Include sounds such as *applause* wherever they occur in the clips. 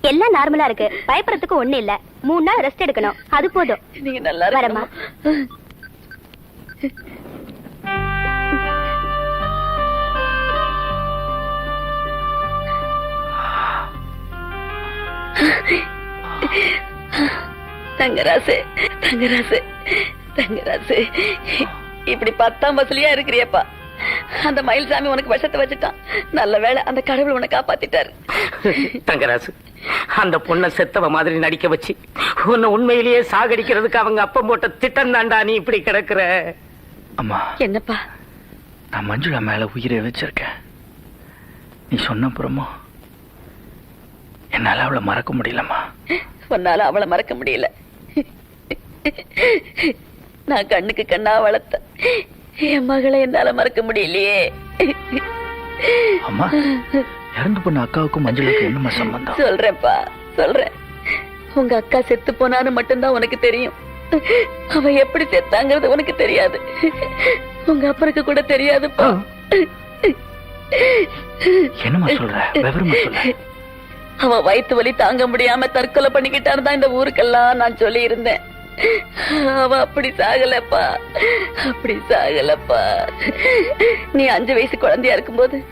எல்லாம் நார்மலா இருக்கு. பயப்படுறதுக்கு ஒண்ணு இல்ல. மூணு நாள் ரெஸ்ட் எடுக்கணும். அது போதும். நீங்க நல்லா வரேம்மா. தங்கராசு தங்கராசு தங்கராசு. இப்படி பத்தாம் பஸ்லயா இருக்கிறியப்பா. அந்த மயில்சாமி உனக்கு விஷத்தை வச்சுட்டான். நல்ல வேளை அந்த கடவுள் உன்னை காப்பாத்திட்டாரு. தங்கராசு அந்த பொண்ணை செத்தவ மாதிரி நடிக்க வச்சு உன்னை உண்மையிலேயே சாகடிக்கிறதுக்கு அவங்க அப்பம் போட்ட திட்டம் தாண்டா நீ இப்படி கிடக்குற. அம்மா என்னப்பா? நான் மஞ்சுளா மேல உயிரை வச்சிருக்கேன். நீ சொன்ன அப்புறமா என்னால அவளை மறக்க முடியலம்மா. உன்னால அவளை மறக்க முடியல. நான் கண்ணுக்கு கண்ணா வளர்த்த என் மகளை என்னால மறக்க முடியலையே. அம்மா இறந்து போன அக்காவுக்கும் மஞ்சுளாக்கும் என்னம்மா சம்பந்தம்? சொல்றேன்ப்பா சொல்றேன். உங்க அக்கா செத்து போனான்னு மட்டும்தான் உனக்கு தெரியும். அவ எப்படி செத்தாங்கிறது உனக்கு தெரியாது. உங்க அப்பருக்கு கூட தெரியாதுப்பா. என்னம்மா சொல்ற? விவரமா அவ வயித்து வலி தாங்க முடியாம தற்கொலை பண்ணிக்கிட்டான்னு தான் இந்த ஊருக்கெல்லாம் நான் சொல்லி இருந்தேன் அவ அப்படி சாகலப்பா. அப்படி சாகலப்பா. நீ அஞ்சு வயசு குழந்தையா இருக்கும்போது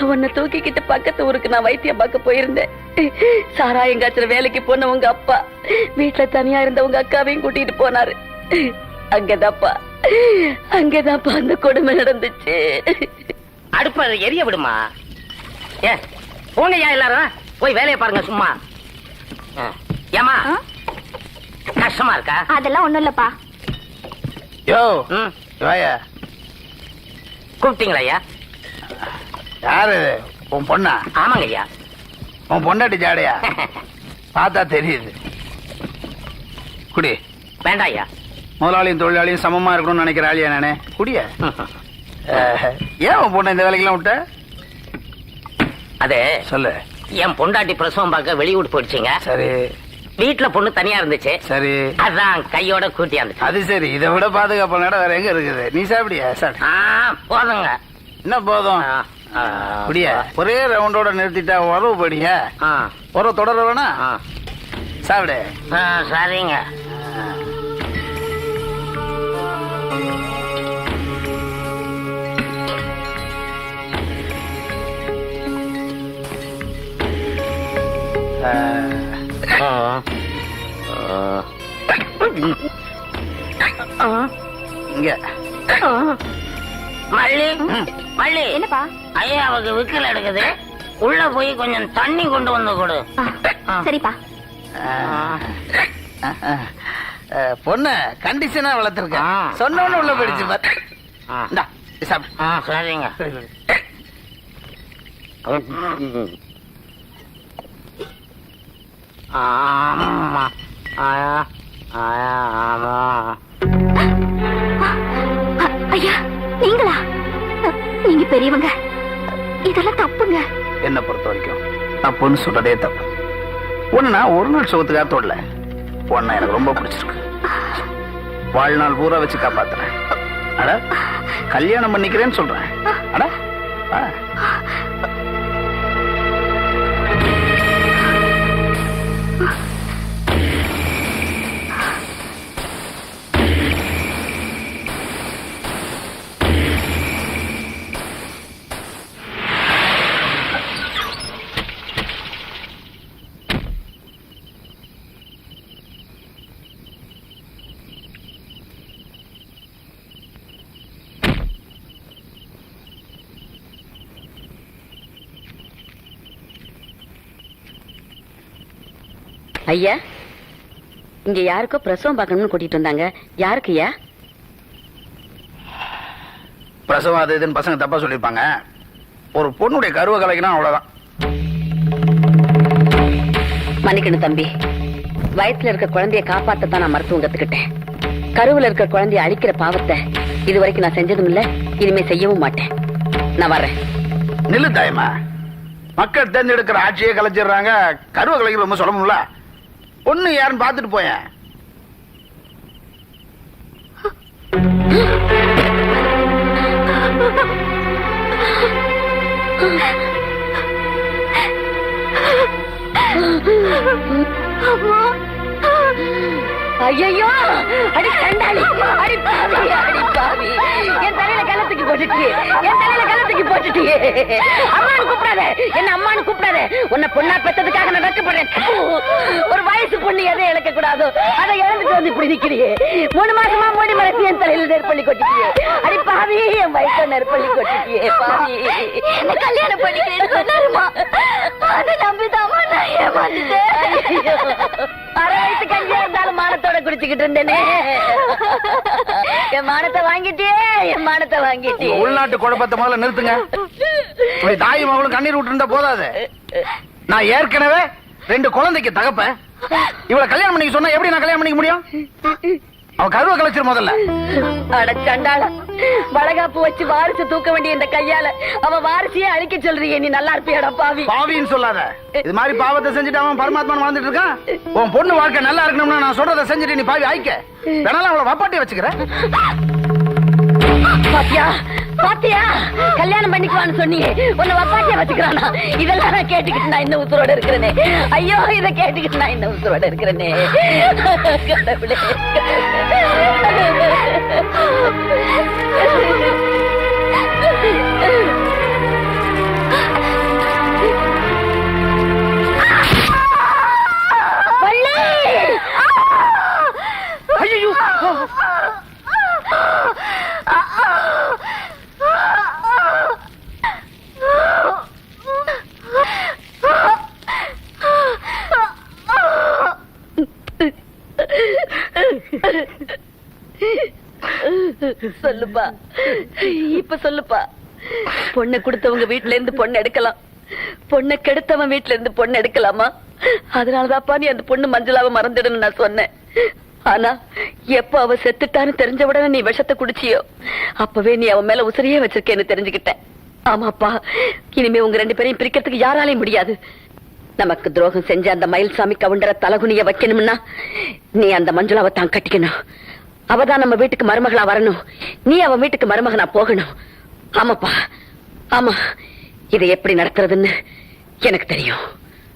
உன்னை தூக்கிக்கிட்டு பக்கத்து ஊருக்கு நான் வைத்தியம் பார்க்க போயிருந்தேன். காய்ச்சற வேலைக்கு போன உங்க அப்பா. வீட்டுல தனியா இருந்த உங்க அக்காவையும் கூட்டிட்டு போனாரு. அங்கதான்ப்பா. அங்கதான்ப்பா அந்த கொடுமை நடந்துச்சு. அடுப்ப எரிய விடுமா? ஏ போங்கய்யா எல்லாரும். போய் வேலையை பாருங்க சும்மா. ஆ. கஷ்டமா இருக்கா? அதெல்லாம் ஒண்ணும் இல்லப்பா. யோ ம். வாயா கூப்பிட்டீங்களா ஐயா? யாரு? உன் பொண்ணா? ஆமாங்க ஐயா. உன் பொண்டாட்டி ஜாடையா? *laughs* பார்த்தா தெரியுது. குடி. வேண்டாம் ஐயா. முதலாளியும் தொழிலாளியும் சமமா இருக்கணும்னு நினைக்கிற ஆளியா நானே? குடிய. *laughs* ஏன் உன் பொண்ணை இந்த வேலைக்கெல்லாம் விட்ட? அது சொல்லு. என் பொண்டாட்டி பிரசவம் பார்க்க வெளியூர் போயிடுச்சுங்க. சரி. வீட்டுல பொண்ணு தனியா இருந்துச்சு. சரி. அதான் கையோட கூட்டியாந்துச்சு அது சரி இதை விட பாதுகாப்பான இடம் வேற எங்க இருக்குது? நீ சாப்பிடியா? சாப்பிடு. ஆ போதுங்க. என்ன போதும்? குடிய ஒரே ரவுண்டோட நிறுத்திட்டா உறவு படியா உறவு தொடர வேணா. சாப்பிடு. சரிங்க. இங்க. மல்லி. மல்லி. என்னப்பா? ஐயா அவருக்கு விக்கல் எடுக்குது. உள்ள போய் கொஞ்சம் தண்ணி கொண்டு வந்து கொடு. ஆ, சரிப்பா. ஆ, ஆ, ஆ, பொண்ணு கண்டிஷனா வளர்த்துருக்கேன் ஆ. சொன்னவொன்னு உள்ள போயிடுச்சு பாரு. ஆ. இந்தா, இது சாப்பிடு. ஆ. சரிங்க. ஆமா அ- ஐயா நீங்களா? நீங்க பெரியவங்க. இதெல்லாம் தப்புங்க. என்ன பொறுத்த வரைக்கும்? நான் பொண்ணு சொல்றதே தப்பு. நான் ஒரு நாள் சுகத்துக்காக தொடல. பொண்ணை எனக்கு ரொம்ப பிடிச்சிருக்கு. வாழ்நாள் பூரா வச்சு காப்பாத்துறேன். அட கல்யாணம் பண்ணிக்கிறேன்னு சொல்றேன். அட ஆ. ஐயா இங்க யாருக்கோ பிரசவம் பார்க்கணும்னு கூட்டிட்டு வந்தாங்க. யாருக்கு ஐயா? பிரசவம் அது இதுன்னு பசங்க தப்பா சொல்லியிருப்பாங்க. ஒரு பொண்ணுடைய கருவை கலைக்கணும் அவ்வளவுதான். மன்னிக்கணும் தம்பி. வயத்துல இருக்க குழந்தைய காப்பாத்தத்தான் நான் மருத்துவம் கத்துக்கிட்டேன். கருவுல இருக்க குழந்தைய அழிக்கிற பாவத்தை இது வரைக்கும் நான் செஞ்சதும் இல்ல இனிமே செய்யவும் மாட்டேன். நான் வர்றேன். நில்லு தாயமா மக்கள் தேர்ந்தெடுக்கிற ஆட்சியை கலைச்சிடுறாங்க. கருவ கலைக்கு ரொம்ப சொல்லணும்ல. பொண்ணு யாருன்னு பார்த்துட்டு போயேன். ஐயோ அடி கண்டாளி அடி பாவி அடி பாவி. என் தலையில கலத்துக்கு போட்டுட்டியே என் தலையில கலத்துக்கு போட்டுட்டியே. அம்மானு கூப்பிடாத என்ன அம்மானு கூப்பிடாத. உன்னை பொண்ணா பெத்ததுக்காக நான் வெட்கப்படுறேன் தூ. ஒரு வயசு பொண்ணு எதை இழக்க கூடாதோ அதை இழந்துட்டு வந்து இப்படி நிக்கிறியே. மூணு மாசமா மூடி மறைச்சு என் தலையில நெருப்பள்ளி கொட்டிட்டியே. அடி பாவி என் வயசுல நெருப்பள்ளி கொட்டிட்டியே பாவி. என்ன கல்யாணம் பண்ணிக்கிறேன்னு சொன்னாருமா? அதை நம்பிதாமா நான் ஏமாந்துட்டேன். அரை வயசு மானத்தோட குடிச்சுக்கிட்டு இருந்தேனே. என் மானத்தை என் மானத்தை வாங்கிட்டியே உள்நாட்டு குழப்பத்தை முதல்ல நிறுத்துங்க. இப்படி தாய் மகளும் கண்ணீர் விட்டு இருந்தா போதாது. நான் ஏற்கனவே ரெண்டு குழந்தைக்கு தகப்ப இவளை கல்யாணம் பண்ணிக்க சொன்னா எப்படி நான் கல்யாணம் பண்ணிக்க முடியும்? அவ கருவ கலைச்சிரு முதல்ல. அட சண்டாள வளகாப்பு வச்சு வாரிசு தூக்க வேண்டிய இந்த கையால அவ வாரிசையே அழிக்க சொல்றியே நீ நல்லா இருப்பியாடா பாவி. பாவின்னு சொல்லாத. இது மாதிரி பாவத்தை செஞ்சுட்டு அவன் பரமாத்மான் வாழ்ந்துட்டு இருக்கான்? உன் பொண்ணு வாழ்க்கை நல்லா இருக்கணும்னு நான் சொல்றதை செஞ்சுட்டு நீ பாவி ஆயிக்க. வேணாலும் அவளை வப்பாட்டி வச்சுக்கிறேன். பாத்தியா பாத்தியா? கல்யாணம் பண்ணிக்குவான்னு சொன்னீங்க. உன்னை வப்பாட்டியா வச்சுக்கிறானா? இதெல்லாம் நான் கேட்டுக்கிட்டு நான் இந்த உசுரோட இருக்கிறேனே. ஐயோ இதை கேட்டுக்கிட்டு நான் இந்த உசுரோட இருக்கிறேனே. கடவுளே. வள்ளி! *laughs* சொல்லுப்பா. இப்ப சொல்லுப்பா. பொண்ணை கொடுத்தவங்க வீட்டுல இருந்து பொண்ணு எடுக்கலாம். பொண்ணை கெடுத்தவன் வீட்டுல இருந்து பொண்ணு எடுக்கலாமா? அதனாலதான்ப்பா நீ அந்த பொண்ணு மஞ்சளாவை மறந்துடுன்னு நான் சொன்னேன். ஆனா எப்ப அவ செத்துட்டான்னு தெரிஞ்ச உடனே நீ விஷத்தை குடிச்சியோ? அப்பவே நீ அவன் மேல உசிரியே வச்சிருக்கேன்னு தெரிஞ்சுக்கிட்டேன். ஆமாப்பா. இனிமே உங்க ரெண்டு பேரையும் பிரிக்கிறதுக்கு யாராலையும் முடியாது. நமக்கு துரோகம் செஞ்ச அந்த மயில்சாமி கவுண்டர தலகுனிய வைக்கணும்னா நீ அந்த மஞ்சுளாவை தான் கட்டிக்கணும். அவதான் நம்ம வீட்டுக்கு மருமகளா வரணும். நீ அவன் வீட்டுக்கு மருமகனா போகணும். ஆமாப்பா. ஆமா. இதை எப்படி நடத்துறதுன்னு எனக்கு தெரியும்.